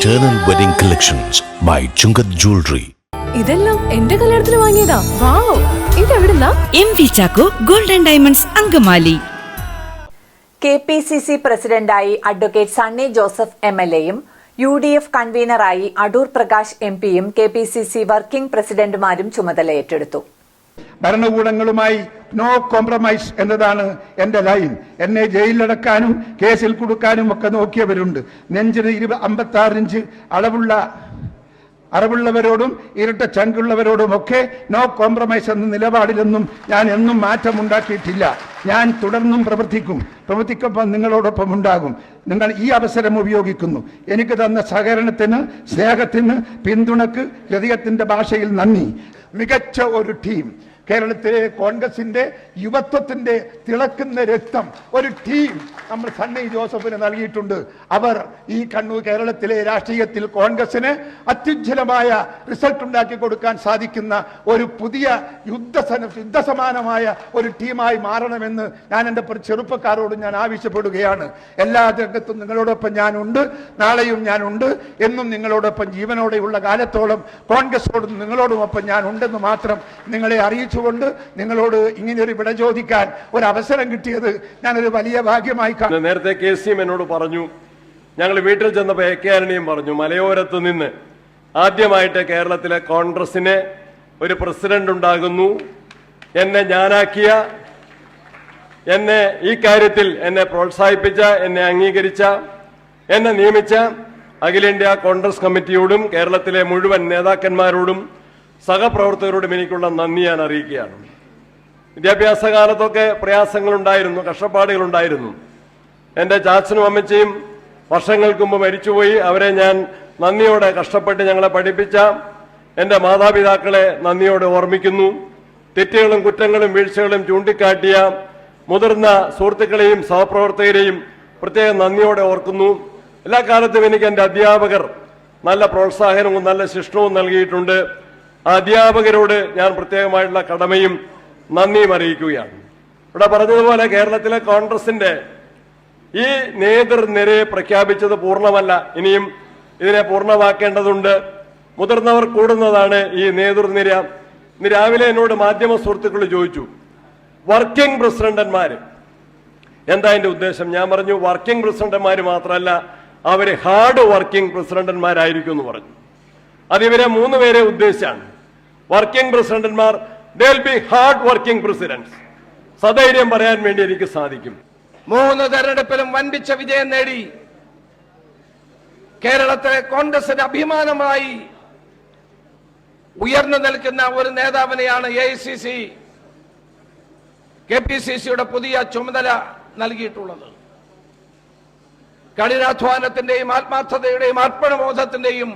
Eternal Wedding Collections by Chungat Jewelry. ഇതെല്ലാം എന്റെ കല്യാണത്തിന് വാങ്ങിയതാ. Wow. ഇതെവിടുന്നാ? M V Chacko golden diamonds Angamaly. K P C C പ്രസിഡന്റായി advocate Sunny Joseph M L എയും U D F കൺവീനറായി Adoor Prakash M പിയും K P C C working പ്രസിഡന്റുമാരും ചുമതല ഏറ്റെടുത്തു ഭരണകൂടങ്ങളുമായി നോ കോംപ്രമൈസ് എന്നതാണ് എന്റെ ലൈൻ എന്നെ ജയിലിലടക്കാനും കേസിൽ കൊടുക്കാനും ഒക്കെ നോക്കിയവരുണ്ട്. നെഞ്ചിന് ഇരുപ ഇഞ്ച് അളവുള്ള അറിവുള്ളവരോടും ഇരട്ട ചങ്കുള്ളവരോടും ഒക്കെ നോ കോംപ്രമൈസ് എന്ന നിലപാടിലൊന്നും ഞാൻ എന്നും മാറ്റമുണ്ടാക്കിയിട്ടില്ല. ഞാൻ തുടർന്നും പ്രവർത്തിക്കും. പ്രവർത്തിക്കപ്പം നിങ്ങളോടൊപ്പം ഉണ്ടാകും. നിങ്ങൾ ഈ അവസരം ഉപയോഗിക്കുന്നു. എനിക്ക് തന്ന സഹകരണത്തിന് സ്നേഹത്തിന് പിന്തുണക്ക് ഹൃദയത്തിന്റെ ഭാഷയിൽ നന്ദി. മികച്ച ഒരു ടീം. കേരളത്തിലെ കോൺഗ്രസിന്റെ യുവത്വത്തിന്റെ തിളക്കുന്ന രക്തം ഒരു ടീം നമ്മൾ സണ്ണി ജോസഫിന് നൽകിയിട്ടുണ്ട്. അവർ ഈ കണ്ണൂർ കേരളത്തിലെ രാഷ്ട്രീയത്തിൽ കോൺഗ്രസിന് അത്യുജ്വലമായ റിസൾട്ട് ഉണ്ടാക്കി കൊടുക്കാൻ സാധിക്കുന്ന ഒരു പുതിയ യുദ്ധ യുദ്ധസമാനമായ ഒരു ടീമായി മാറണമെന്ന് ഞാൻ എന്റെ ചെറുപ്പക്കാരോട് ഞാൻ ആവശ്യപ്പെടുകയാണ്. എല്ലാ രംഗത്തും നിങ്ങളോടൊപ്പം ഞാനുണ്ട് നാളെയും ഞാനുണ്ട്. എന്നും നിങ്ങളോടൊപ്പം ജീവനോടെയുള്ള കാലത്തോളം കോൺഗ്രസോടും ഞാൻ ഉണ്ടെന്ന് മാത്രം നിങ്ങളെ അറിയിച്ചുകൊണ്ട് നിങ്ങളോട് ഇങ്ങനെയൊരു വിട ചോദിക്കാൻ ഒരു അവസരം കിട്ടിയത് ഞാനൊരു വലിയ ഭാഗ്യമായി കാണുന്നു നേരത്തെ കെ സി എം എന്നോട് പറഞ്ഞു. ഞങ്ങൾ വീട്ടിൽ ചെന്നപ്പോൾ എ കെ ആന്റണിയും പറഞ്ഞു മലയോരത്ത് നിന്ന് ആദ്യമായിട്ട് കേരളത്തിലെ കോൺഗ്രസിന് ഒരു പ്രസിഡന്റ് ഉണ്ടാകുന്നു. എന്നെ ഞാനാക്കിയ എന്നെ ഈ കാര്യത്തിൽ എന്നെ പ്രോത്സാഹിപ്പിച്ച എന്നെ അംഗീകരിച്ച എന്നെ നിയമിച്ച അഖിലേന്ത്യാ കോൺഗ്രസ് കമ്മിറ്റിയോടും കേരളത്തിലെ മുഴുവൻ നേതാക്കന്മാരോടും സഹപ്രവർത്തകരോടും എനിക്കുള്ള നന്ദി ഞാൻ അറിയിക്കുകയാണ്. വിദ്യാഭ്യാസ കാലത്തൊക്കെ പ്രയാസങ്ങളുണ്ടായിരുന്നു കഷ്ടപ്പാടുകളുണ്ടായിരുന്നു. എന്റെ ചാച്ചനും അമ്മച്ചയും വർഷങ്ങൾക്ക് മുമ്പ് മരിച്ചുപോയി. അവരെ ഞാൻ നന്ദിയോടെ കഷ്ടപ്പെട്ട് ഞങ്ങളെ പഠിപ്പിച്ച എന്റെ മാതാപിതാക്കളെ നന്ദിയോടെ ഓർമ്മിക്കുന്നു. തെറ്റുകളും കുറ്റങ്ങളും വീഴ്ചകളും ചൂണ്ടിക്കാട്ടിയ മുതിർന്ന സുഹൃത്തുക്കളെയും സഹപ്രവർത്തകരെയും പ്രത്യേകം നന്ദിയോടെ ഓർക്കുന്നു. എല്ലാ കാലത്തും എനിക്ക് എന്റെ അധ്യാപകർ നല്ല പ്രോത്സാഹനവും നല്ല ശിക്ഷണവും നൽകിയിട്ടുണ്ട്. അധ്യാപകരോട് ഞാൻ പ്രത്യേകമായിട്ടുള്ള കടമയും നന്ദിയും അറിയിക്കുകയാണ്. ഇവിടെ പറഞ്ഞതുപോലെ കേരളത്തിലെ കോൺഗ്രസിന്റെ ഈ നേതൃനിരയെ പ്രഖ്യാപിച്ചത് പൂർണമല്ല. ഇനിയും ഇതിനെ പൂർണമാക്കേണ്ടതുണ്ട്. മുതിർന്നവർ കൂടുന്നതാണ് ഈ നേതൃനിര. ഇന്ന് രാവിലെ എന്നോട് മാധ്യമ സുഹൃത്തുക്കൾ ചോദിച്ചു വർക്കിംഗ് പ്രസിഡന്റന്മാര് എന്താ അതിന്റെ ഉദ്ദേശം? ഞാൻ പറഞ്ഞു വർക്കിംഗ് പ്രസിഡന്റന്മാർ മാത്രമല്ല അവർ ഹാർഡ് വർക്കിംഗ് പ്രസിഡന്റന്മാരായിരിക്കും എന്ന് പറഞ്ഞു. അത് ഇവരെ മൂന്ന് പേരെ ഉദ്ദേശിച്ചാണ്. വർക്കിംഗ് പ്രസിഡന്റുമാർ ദേ ബി ഹാർഡ് വർക്കിംഗ് പ്രസിഡന്റ് സധൈര്യം പറയാൻ വേണ്ടി എനിക്ക് സാധിക്കും. മൂന്ന് തെരഞ്ഞെടുപ്പിലും വൻപിച്ച വിജയം നേടി. കേരളത്തിലെ കോൺഗ്രസിന്റെ അഭിമാനമായി ഉയർന്നു നിൽക്കുന്ന ഒരു നേതാവിനെയാണ് A C C K P C സിയുടെ പുതിയ ചുമതല നൽകിയിട്ടുള്ളത്. കഠിനാധ്വാനത്തിന്റെയും ആത്മാർത്ഥതയുടെയും അർപ്പണബോധത്തിന്റെയും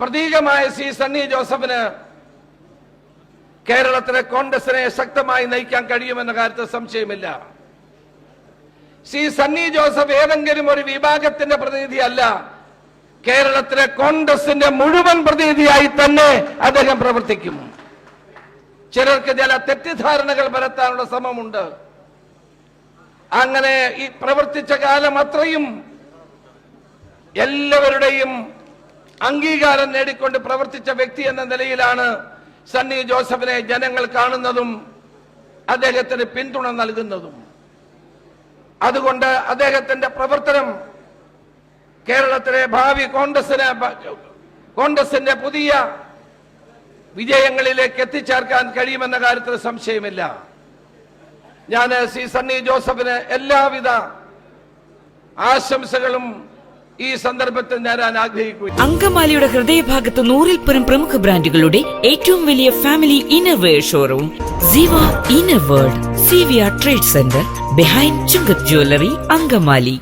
പ്രതീകമായ സി സണ്ണി ജോസഫിന് കേരളത്തിലെ കോൺഗ്രസിനെ ശക്തമായി നയിക്കാൻ കഴിയുമെന്ന കാര്യത്തിൽ സംശയമില്ല. സി സണ്ണി ജോസഫ് ഏതെങ്കിലും ഒരു വിഭാഗത്തിന്റെ പ്രതിനിധിയല്ല. കേരളത്തിലെ കോൺഗ്രസിന്റെ മുഴുവൻ പ്രതിനിധിയായി തന്നെ അദ്ദേഹം പ്രവർത്തിക്കും. ചിലർക്ക് ചില തെറ്റിദ്ധാരണകൾ പരത്താനുള്ള ശ്രമമുണ്ട്. അങ്ങനെ ഈ പ്രവർത്തിച്ച കാലം അത്രയും എല്ലാവരുടെയും അംഗീകാരം നേടിക്കൊണ്ട് പ്രവർത്തിച്ച വ്യക്തി എന്ന നിലയിലാണ് സണ്ണി ജോസഫിനെ ജനങ്ങൾ കാണുന്നതും അദ്ദേഹത്തിന് പിന്തുണ നൽകുന്നതും. അതുകൊണ്ട് അദ്ദേഹത്തിന്റെ പ്രവർത്തനം കേരളത്തിലെ ഭാവി കോൺഗ്രസിന് കോൺഗ്രസിന്റെ പുതിയ വിജയങ്ങളിലേക്ക് എത്തിച്ചേർക്കാൻ കഴിയുമെന്ന കാര്യത്തിൽ സംശയമില്ല. ഞാൻ സി സണ്ണി ജോസഫിന് എല്ലാവിധ ആശംസകളും ഈ സന്ദർഭത്തിൽ നേരാൻ ആഗ്രഹിക്കുന്നു അങ്കമാലിയുടെ ഹൃദയഭാഗത്ത് നൂറിൽ പരം പ്രമുഖ ബ്രാൻഡുകളുടെ ഏറ്റവും വലിയ family innerwear showroom. Siva inner world C V R trade centre behind Chunkath jewellery Angamaly.